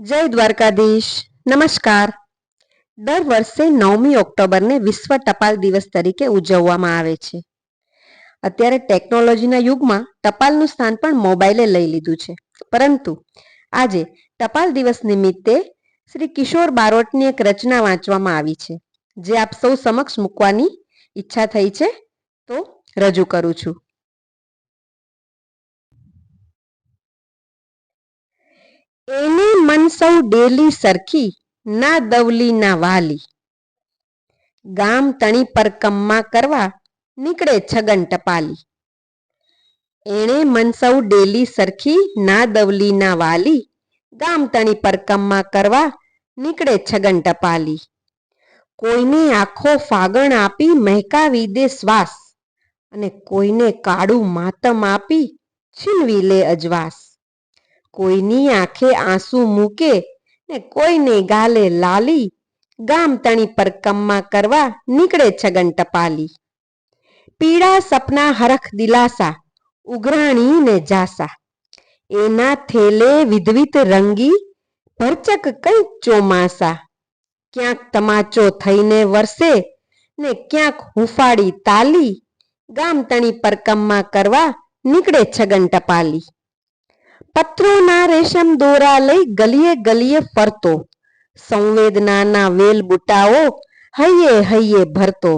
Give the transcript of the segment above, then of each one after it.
જય દ્વારકાધીશ. નમસ્કાર. દર વર્ષે નવમી ઓક્ટોબરને વિશ્વ ટપાલ દિવસ તરીકે ઉજવવામાં આવે છે. અત્યારે ટેકનોલોજીના યુગમાં ટપાલનું સ્થાન પણ મોબાઈલે લઈ લીધું છે. પરંતુ આજે ટપાલ દિવસ નિમિત્તે શ્રી કિશોર બારોટની એક રચના વાંચવામાં આવી છે. જે આપ સૌ સમક્ષ મૂકવાની ઈચ્છા થઈ છે, તો રજૂ કરું છું. એને મન સૌ ડેલી સરખી, ના દવલી, ના વાલી. ગામ તણી પર કમ્મા કરવા નીકળે છગન ટપાલી. એણે મન સૌ ડેલી સરખી, ના દવલી, ના વાલી, ગામ તણી પર કમ્મા કરવા નીકળે છગન ટપાલી. કોઈને આખો ફાગણ આપી મહેકાવી દે શ્વાસ અને કોઈને કાળું માતમ આપી છીનવી લે અજવાસ. કોઈની આંખે આંસુ મૂકે ને કોઈને ગાલે લાલી, ગામ તણી પર કમ્મા કરવા નીકળે છગન ટપાલી. પીળા સપના હરખ દિલાસા ઉઘરાણી ને જાસા. એના થેલે વિધવિત રંગી, ભરચક કઈ ચોમાસા. ક્યાંક તમાચો થઈને વરસે ને ક્યાંક હુફાડી તાલી, ગામ તણી પર કમ્મા કરવા નીકળે છગન ટપાલી. પત્રોના રેશમ દોરા લઈ ગલીએ ગલીએ ફરતો. સંવેદનાના વેલ બુટાઓ હૈયે હૈયે ભરતો.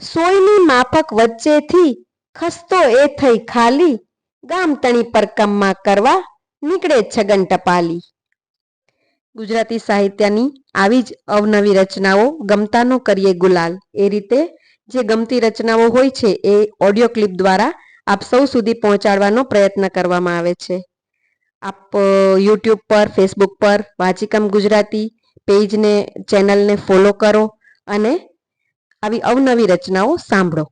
સોયની માફક વચ્ચેથી ખસતો એ થઈ ખાલી, ગામ તણી પર કમ્મા કરવા નીકળે છગન ટપાલી. ગુજરાતી સાહિત્યની આવી જ અવનવી રચનાઓ ગમતાનો કરીએ ગુલાલ. એ રીતે જે ગમતી રચનાઓ હોય છે એ ઓડિયો ક્લિપ દ્વારા આપ સૌ સુધી પહોંચાડવાનો પ્રયત્ન કરવામાં આવે છે. આપ યુટ્યુબ પર ફેસબુક પર, વાચિકમ ગુજરાતી પેજને, ચેનલને ફોલો કરો અને આવી અવનવી રચનાઓ સાંભળો.